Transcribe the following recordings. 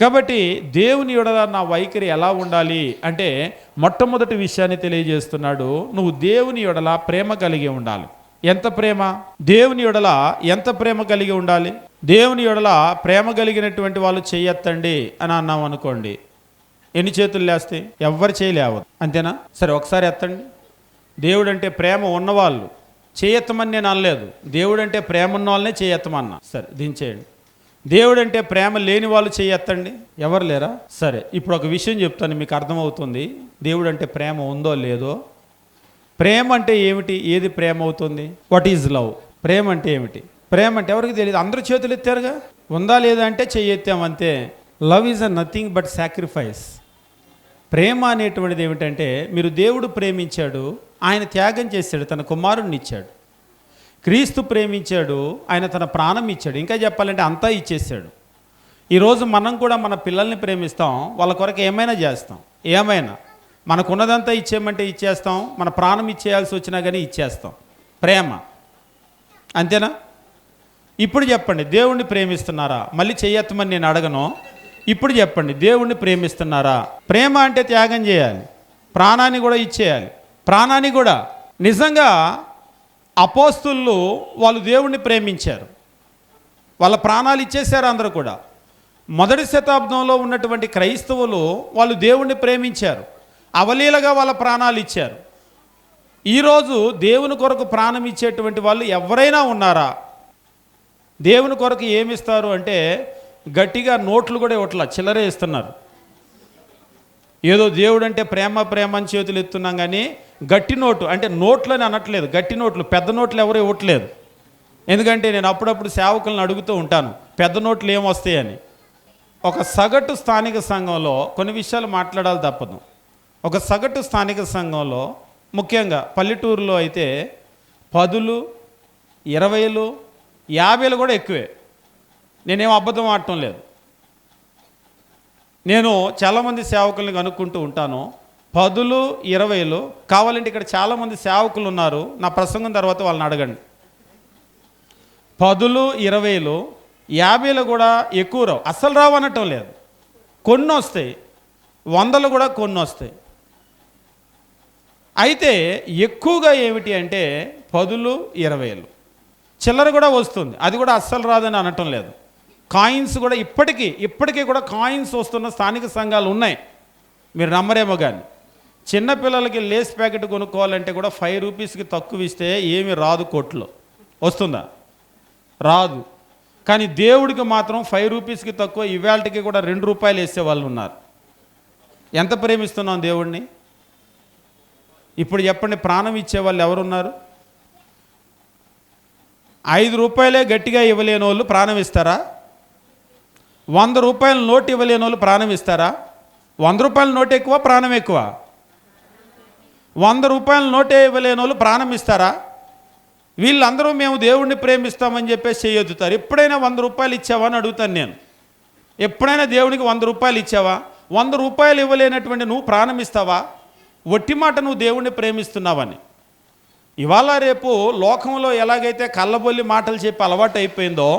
కాబట్టి దేవుని ఎడల నా వైఖరి ఎలా ఉండాలి అంటే మొట్టమొదటి విషయాన్ని తెలియజేస్తున్నాడు. నువ్వు దేవుని యొడల ప్రేమ కలిగి ఉండాలి. ఎంత ప్రేమ? దేవుని యొడల ఎంత ప్రేమ కలిగి ఉండాలి? దేవుని యొడల ప్రేమ కలిగినటువంటి వాళ్ళు చేయొత్తండి అని అన్నాం అనుకోండి. ఎన్ని చేతులు లేస్తే? ఎవ్వరు చేయలేవు అంతేనా? సరే ఒకసారి ఎత్తండి. దేవుడు అంటే ప్రేమ ఉన్నవాళ్ళు. చేయెత్తమని నేను అనలేదు. దేవుడు అంటే ప్రేమ ఉన్న వాళ్ళనే చేయెత్తమన్నా. సరే దించేయండి దేవుడు అంటే ప్రేమ లేని వాళ్ళు చేయెత్తండి? ఎవరు లేరా? సరే ఇప్పుడు ఒక విషయం చెప్తాను మీకు అర్థమవుతుంది. దేవుడు అంటే ప్రేమ ఉందో లేదో. ప్రేమ అంటే ఏమిటి? ఏది ప్రేమ అవుతుంది? వాట్ ఈజ్ లవ్ ప్రేమ అంటే ఏమిటి? ప్రేమ అంటే ఎవరికి తెలియదు? అందరూ చేతులు ఎత్తారుగా? ఉందా లేదా అంటే చెయ్యెత్తాం అంతే. Love is a nothing but sacrifice ప్రేమ అనేటువంటిది ఏమిటంటే మీరు దేవుడు ప్రేమించాడు ఆయన త్యాగం చేశాడు తన కుమారుణ్ణి ఇచ్చాడు. క్రీస్తు ప్రేమించాడు ఆయన తన ప్రాణం ఇచ్చాడు. ఇంకా చెప్పాలంటే అంతా ఇచ్చేసాడు ఈరోజు మనం కూడా మన పిల్లల్ని ప్రేమిస్తాం వాళ్ళ కొరకు ఏమైనా చేస్తాం. ఏమైనా. మనకున్నదంతా ఇచ్చేయమంటే ఇచ్చేస్తాం మన ప్రాణం ఇచ్చేయాల్సి వచ్చినా కానీ ఇచ్చేస్తాం. ప్రేమ. అంతేనా? ఇప్పుడు చెప్పండి దేవుణ్ణి ప్రేమిస్తున్నారా? మళ్ళీ చెయ్యెత్తమని నేను అడగను. ఇప్పుడు చెప్పండి దేవుణ్ణి ప్రేమిస్తున్నారా? ప్రేమ అంటే త్యాగం చేయాలి. ప్రాణాన్ని కూడా ఇచ్చేయాలి. ప్రాణాన్ని కూడా. నిజంగా అపోస్తులు వాళ్ళు దేవుణ్ణి ప్రేమించారు. వాళ్ళ ప్రాణాలు ఇచ్చేశారు అందరూ కూడా. మొదటి శతాబ్దంలో ఉన్నటువంటి క్రైస్తవులు వాళ్ళు దేవుణ్ణి ప్రేమించారు. అవలీలగా వాళ్ళ ప్రాణాలు ఇచ్చారు. ఈరోజు దేవుని కొరకు ప్రాణం ఇచ్చేటువంటి వాళ్ళు ఎవరైనా ఉన్నారా? దేవుని కొరకు ఏమిస్తారు అంటే గట్టిగా నోట్లు కూడా ఇవ్వట్లా చిల్లరే ఇస్తున్నారు ఏదో దేవుడు అంటే ప్రేమ ప్రేమ అని చేతులు ఎత్తున్నాం కానీ గట్టి నోటు అంటే నోట్లని అనట్లేదు గట్టి నోట్లు పెద్ద నోట్లు ఎవరు ఇవ్వట్లేదు. ఎందుకంటే నేను అప్పుడప్పుడు సేవకులను అడుగుతూ ఉంటాను పెద్ద నోట్లు ఏమొస్తాయని ఒక సగటు స్థానిక సంఘంలో కొన్ని విషయాలు మాట్లాడాలి తప్పదు. ఒక సగటు స్థానిక సంఘంలో ముఖ్యంగా పల్లెటూరులో అయితే పదులు ఇరవైలు యాభైలు కూడా ఎక్కువే. నేనేం అబద్ధం ఆడటం లేదు. నేను చాలామంది సేవకుల్ని కనుక్కుంటూ ఉంటాను. పదులు ఇరవైలు కావాలంటే ఇక్కడ చాలామంది సేవకులు ఉన్నారు. నా ప్రసంగం తర్వాత వాళ్ళని అడగండి. పదులు ఇరవైలు యాభైలు కూడా ఎక్కువ రావు. అస్సలు రావు అనటం లేదు. కొన్ని వస్తాయి. వందలు కూడా కొన్ని వస్తాయి. అయితే ఎక్కువగా ఏమిటి అంటే పదులు ఇరవైలు. చిల్లర కూడా వస్తుంది. అది కూడా అస్సలు రాదని అనటం లేదు. కాయిన్స్ కూడా ఇప్పటికీ ఇప్పటికీ కూడా కాయిన్స్ వస్తున్న స్థానిక సంఘాలు ఉన్నాయి. మీరు నమ్మరేమో కానీ చిన్నపిల్లలకి లేస్ ప్యాకెట్ కొనుక్కోవాలంటే కూడా ఫైవ్ రూపీస్కి తక్కువ ఇస్తే ఏమి రాదు కొట్లో. వస్తుందా? రాదు. కానీ దేవుడికి మాత్రం ఫైవ్ రూపీస్కి తక్కువ ఇవాళకి కూడా రెండు రూపాయలు వేసే వాళ్ళు ఉన్నారు. ఎంత ప్రేమిస్తున్నాం దేవుడిని ఇప్పుడు చెప్పండి ప్రాణం ఇచ్చే వాళ్ళు ఎవరున్నారు? ఐదు రూపాయలే గట్టిగా ఇవ్వలేని వాళ్ళు ప్రాణం ఇస్తారా? వంద రూపాయల నోటు ఇవ్వలేని వాళ్ళు ప్రాణం ఇస్తారా? వంద రూపాయల నోటు ఎక్కువ ప్రాణం ఎక్కువ? వంద రూపాయల నోటే ఇవ్వలేని వాళ్ళు ప్రాణం ఇస్తారా? వీళ్ళందరూ మేము దేవుణ్ణి ప్రేమిస్తామని చెప్పేసి చేయొద్దుతారు. ఎప్పుడైనా వంద రూపాయలు ఇచ్చావా అని అడుగుతాను నేను. ఎప్పుడైనా దేవునికి వంద రూపాయలు ఇచ్చావా? వంద రూపాయలు ఇవ్వలేనటువంటి నువ్వు ప్రాణం ఇస్తావా? ఒట్టి మాట నువ్వు దేవుణ్ణి ప్రేమిస్తున్నావని. ఇవాళ రేపు లోకంలో ఎలాగైతే కళ్ళబొల్లి మాటలు చెప్పి అలవాటు అయిపోయిందో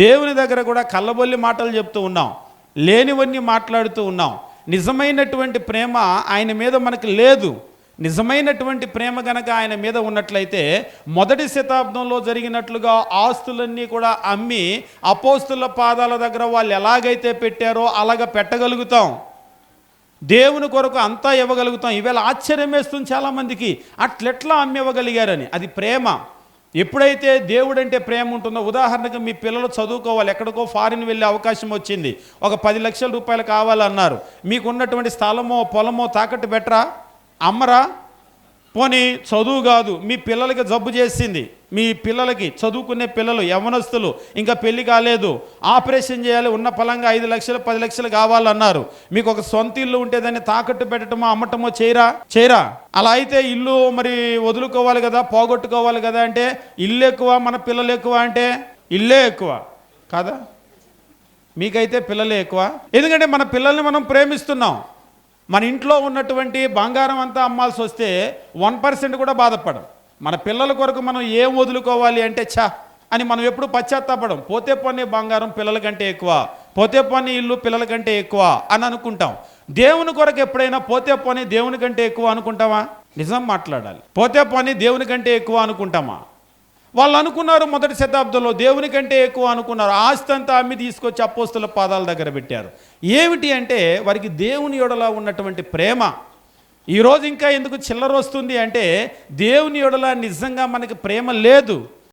దేవుని దగ్గర కూడా కళ్ళబొల్లి మాటలు చెప్తూ ఉన్నాం లేనివన్నీ మాట్లాడుతూ ఉన్నాం. నిజమైనటువంటి ప్రేమ ఆయన మీద మనకు లేదు. నిజమైనటువంటి ప్రేమ గనక ఆయన మీద ఉన్నట్లయితే మొదటి శతాబ్దంలో జరిగినట్లుగా ఆస్తులన్నీ కూడా అమ్మి అపోస్తుల పాదాల దగ్గర వాళ్ళు ఎలాగైతే పెట్టారో అలాగ పెట్టగలుగుతాం. దేవుని కొరకు అంతా ఇవ్వగలుగుతాం. ఈవేళ ఆశ్చర్యం వేస్తుంది చాలామందికి. అట్లెట్లా అమ్మి ఇవ్వగలిగారని అది ప్రేమ. ఎప్పుడైతే దేవుడంటే ప్రేమ ఉంటుందో ఉదాహరణకు మీ పిల్లలు చదువుకోవాలి. ఎక్కడికో ఫారిన్ వెళ్ళే అవకాశం వచ్చింది. ఒక పది లక్షల రూపాయలు కావాలన్నారు. మీకు ఉన్నటువంటి స్థలమో పొలమో తాకట్టు పెట్టరా? అమ్మరా? పోనీ చదువు కాదు మీ పిల్లలకి జబ్బు చేసింది. మీ పిల్లలకి చదువుకునే పిల్లలు యవనస్తులు ఇంకా పెళ్ళి కాలేదు. ఆపరేషన్ చేయాలి ఉన్న ఫలంగా ఐదు లక్షలు పది లక్షలు కావాలన్నారు. మీకు ఒక సొంత ఇల్లు ఉంటే దాన్ని తాకట్టు పెట్టడమో అమ్మటమో చేయరా? చేయరా? అలా అయితే ఇల్లు మరి వదులుకోవాలి కదా పోగొట్టుకోవాలి కదా అంటే ఇల్లు ఎక్కువ మన పిల్లలు ఎక్కువ అంటే ఇల్లే ఎక్కువ. కాదా? మీకైతే పిల్లలే ఎక్కువ. ఎందుకంటే మన పిల్లల్ని మనం ప్రేమిస్తున్నాం. మన ఇంట్లో ఉన్నటువంటి బంగారం అంతా అమ్మాల్సి వస్తే వన్ పర్సెంట్ కూడా బాధపడం మన పిల్లల కొరకు మనం ఏం వదులుకోవాలి అంటే ఛా అని మనం ఎప్పుడు పశ్చాత్తాపడం. పోతే పని బంగారం పిల్లల కంటే ఎక్కువ పోతే పని ఇల్లు పిల్లల కంటే ఎక్కువ అని అనుకుంటాం. దేవుని కొరకు ఎప్పుడైనా పోతే పని దేవుని కంటే ఎక్కువ అనుకుంటామా? నిజం మాట్లాడాలి. పోతే పని దేవుని కంటే ఎక్కువ అనుకుంటామా? వాళ్ళు అనుకున్నారు మొదటి శతాబ్దంలో దేవుని కంటే ఎక్కువ అనుకున్నారు. ఆస్తి అంతా అమ్మి తీసుకొచ్చి అపోస్తుల పాదాల దగ్గర పెట్టారు. ఏమిటి అంటే వారికి దేవుని యొడలా ఉన్నటువంటి ప్రేమ. ఈరోజు ఇంకా ఎందుకు చిల్లర వస్తుంది అంటే దేవుని యొడల నిజంగా మనకి ప్రేమ లేదు.